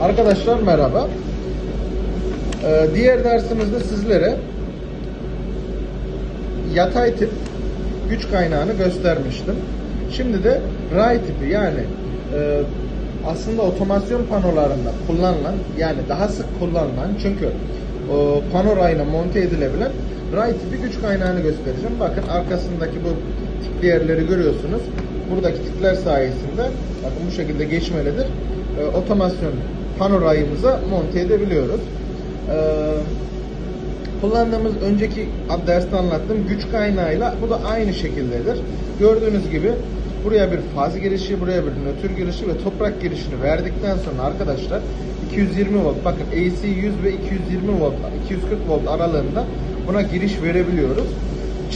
Arkadaşlar merhaba. Ee, diğer dersimizde sizlere yatay tip güç kaynağını göstermiştim. Şimdi de ray tipi yani e, aslında otomasyon panolarında kullanılan yani daha sık kullanılan çünkü o pano rayına monte edilebilen ray tipi güç kaynağını göstereceğim. Bakın arkasındaki bu tikli yerleri görüyorsunuz. Buradaki tikler sayesinde bakın bu şekilde geçmelidir. E, otomasyon pano rayımıza monte edebiliyoruz. E, kullandığımız önceki derste anlattığım güç kaynağıyla bu da aynı şekildedir. Gördüğünüz gibi buraya bir faz girişi, buraya bir nötr girişi ve toprak girişini verdikten sonra arkadaşlar 220 volt bakın AC 100 ve 220 volt 240 volt aralığında buna giriş verebiliyoruz.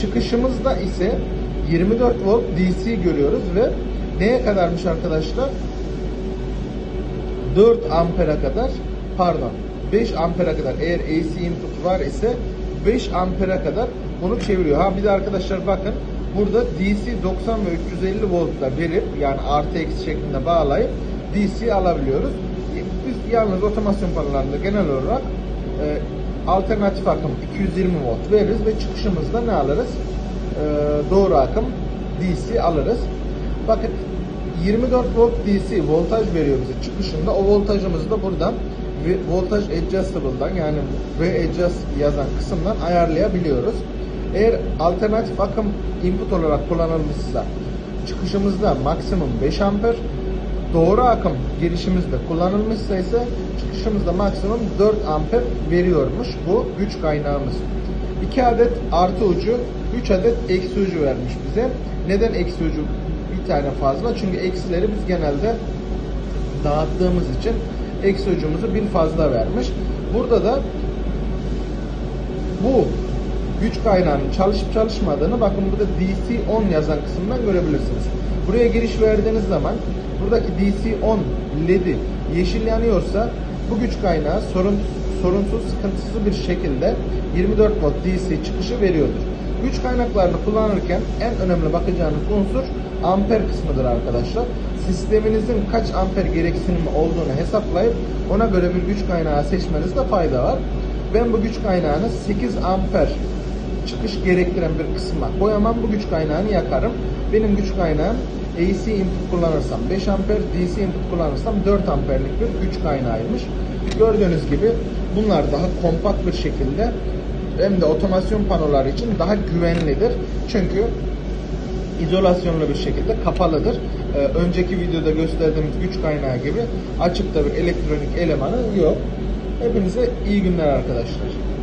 Çıkışımızda ise 24 volt DC görüyoruz ve neye kadarmış arkadaşlar? 4 ampere kadar pardon 5 ampere kadar eğer AC input var ise 5 ampere kadar bunu çeviriyor. Ha bir de arkadaşlar bakın burada DC 90 ve 350 voltla verip yani artı eksi şeklinde bağlayıp DC alabiliyoruz. Biz yalnız otomasyon panolarında genel olarak e, alternatif akım 220 volt veririz ve çıkışımızda ne alırız? E, doğru akım DC alırız. Bakın 24 volt DC voltaj veriyor bize çıkışında. O voltajımızı da buradan voltaj adjustable'dan yani V adjust yazan kısımdan ayarlayabiliyoruz. Eğer alternatif akım input olarak kullanılmışsa çıkışımızda maksimum 5 amper doğru akım girişimizde kullanılmışsa ise çıkışımızda maksimum 4 amper veriyormuş bu güç kaynağımız. 2 adet artı ucu, 3 adet eksi ucu vermiş bize. Neden eksi ucu bir tane fazla? Çünkü eksileri biz genelde dağıttığımız için eksi ucumuzu bir fazla vermiş. Burada da bu güç kaynağının çalışıp çalışmadığını bakın burada DC 10 yazan kısımdan görebilirsiniz. Buraya giriş verdiğiniz zaman buradaki DC 10 LED'i yeşil yanıyorsa bu güç kaynağı sorun, sorunsuz, sıkıntısız bir şekilde 24 volt DC çıkışı veriyordur. Güç kaynaklarını kullanırken en önemli bakacağınız unsur amper kısmıdır arkadaşlar. Sisteminizin kaç amper gereksinimi olduğunu hesaplayıp ona göre bir güç kaynağı seçmenizde fayda var. Ben bu güç kaynağını 8 amper çıkış gerektiren bir kısma koyamam. Bu güç kaynağını yakarım. Benim güç kaynağım AC input kullanırsam 5 amper, DC input kullanırsam 4 amperlik bir güç kaynağıymış. Gördüğünüz gibi bunlar daha kompakt bir şekilde hem de otomasyon panoları için daha güvenlidir. Çünkü izolasyonlu bir şekilde kapalıdır. Ee, önceki videoda gösterdiğimiz güç kaynağı gibi açıkta bir elektronik elemanı yok. Hepinize iyi günler arkadaşlar.